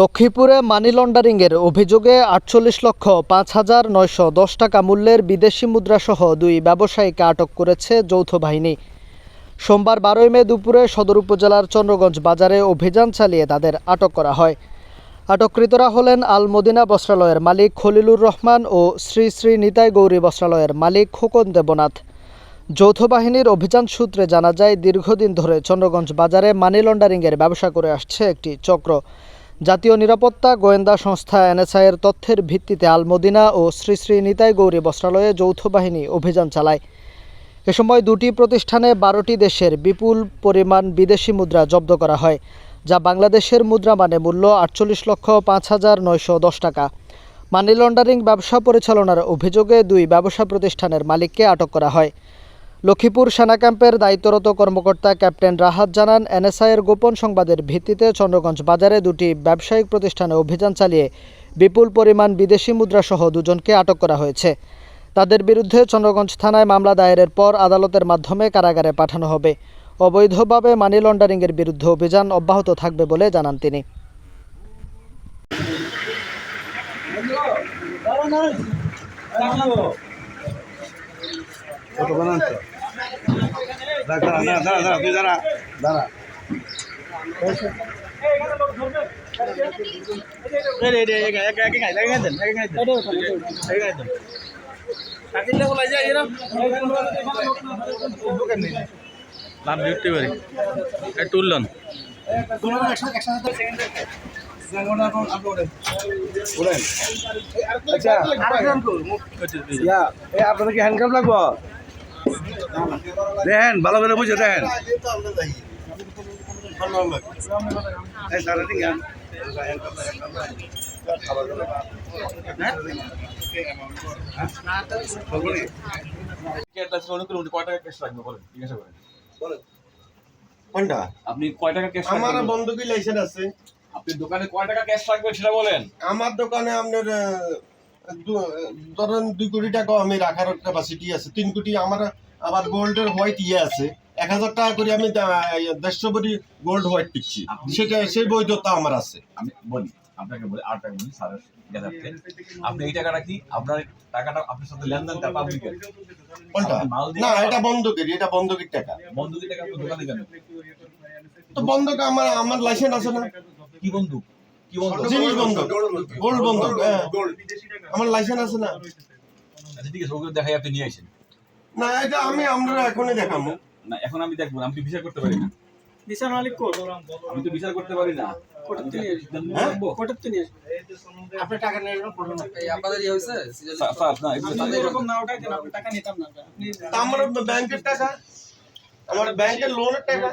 লক্ষ্মীপুরে মানি লন্ডারিংয়ের অভিযোগে আটচল্লিশ লক্ষ পাঁচ হাজার নয়শো দশ টাকা মূল্যের বিদেশি মুদ্রাসহ দুই ব্যবসায়ীকে আটক করেছে যৌথ বাহিনী। সোমবার বারোই মে দুপুরে সদর উপজেলার চন্দ্রগঞ্জ বাজারে অভিযান চালিয়ে তাদের আটক করা হয়। আটককৃতরা হলেন আল মদিনা বস্ত্রালয়ের মালিক খলিলুর রহমান ও শ্রী শ্রী নিতাই গৌরী বস্ত্রালয়ের মালিক খোকন দেবনাথ। যৌথ বাহিনীর অভিযান সূত্রে জানা যায়, দীর্ঘদিন ধরে চন্দ্রগঞ্জ বাজারে মানি লন্ডারিংয়ের ব্যবসা করে আসছে একটি চক্র। জাতীয় নিরাপত্তা গোয়েন্দা সংস্থা এনএসআইয়ের তথ্যের ভিত্তিতে আলমদিনা ও শ্রী শ্রী নিতাই গৌরী বস্ত্রালয়ে যৌথ বাহিনী অভিযান চালায়। এ সময় দুটি প্রতিষ্ঠানে বারোটি দেশের বিপুল পরিমাণ বিদেশি মুদ্রা জব্দ করা হয়, যা বাংলাদেশের মুদ্রা মানে মূল্য আটচল্লিশ লক্ষ পাঁচ হাজার নয়শো দশ টাকা। মানি লন্ডারিং ব্যবসা পরিচালনার অভিযোগে দুই ব্যবসা প্রতিষ্ঠানের মালিককে আটক করা হয়। লক্ষ্মীপুর সেনা ক্যাম্পের দায়িত্বরত কর্মকর্তা ক্যাপ্টেন রাহাত জানান, এনএসআইয়ের গোপন সংবাদের ভিত্তিতে চন্দ্রগঞ্জ বাজারে দুটি ব্যবসায়িক প্রতিষ্ঠানে অভিযান চালিয়ে বিপুল পরিমাণ বিদেশি মুদ্রাসহ দুজনকে আটক করা হয়েছে। তাদের বিরুদ্ধে চন্দ্রগঞ্জ থানায় মামলা দায়েরের পর আদালতের মাধ্যমে কারাগারে পাঠানো হবে। অবৈধভাবে মানি লন্ডারিংয়ের বিরুদ্ধে অভিযান অব্যাহত থাকবে বলে জানান তিনি। দাঁড়া দাঁড়া দাঁড়া দাঁড়া তুই দাঁড়া। দাঁড়া। লাভ বিউটি পারি এই তুললন আচ্ছা। আপনাদের কি লাগবো? দেখেন ভালো করে বুঝে দেখেন আপনি কয় টাকা ক্যাশ আমার বন্ধকি লাইসেন্স আছে। আপনি দোকানে কয় টাকা ক্যাশ লাগবে সেটা বলেন। আমার দোকানে আপনার ধরেন দুই কোটি টাকা আমি রাখার ক্যাপাসিটি আছে। তিন কোটি আমার আবার গোল্ডের হোয়াইট ইয়ে আছে। এক হাজার টাকা করে আমি দেড়শো কোটি গোল্ড হোয়াইট পিচ্ছি। সেটা সেই বৈধতা আমার আছে। আমি বলি আপনাকে বলি আর টাকা বলি স্যারের আপনি এই টাকাটা কি আপনার টাকাটা আপনার সাথে লেনদেনটা পাবলিকের কোনটা না এটা বন্ধকের এটা বন্ধকের টাকা। বন্ধুকের টাকা দোকানে কেন? তো বন্ধক আমার আমার লাইসেন্স আছে না। কি বন্ধু কি বন্ধু জিনিস বন্ধক। গোল্ড বন্ধক হ্যাঁ। আমার লাইসেন্স আছে না। আচ্ছা ঠিক আছে ওগুলো দেখাই আপনি নিয়ে আসেন। না এটা আমি আমরা এখনই দেখাবো। না এখন আমি দেখব না, আমি বিচার করতে পারি না। দিশা মালিক কোর্ট আমি তো বিচার করতে পারি না। সিদ্ধান্ত হ্যাঁ? আমার ব্যাংকের টাকা আমার ব্যাংকের লোনের টাকা।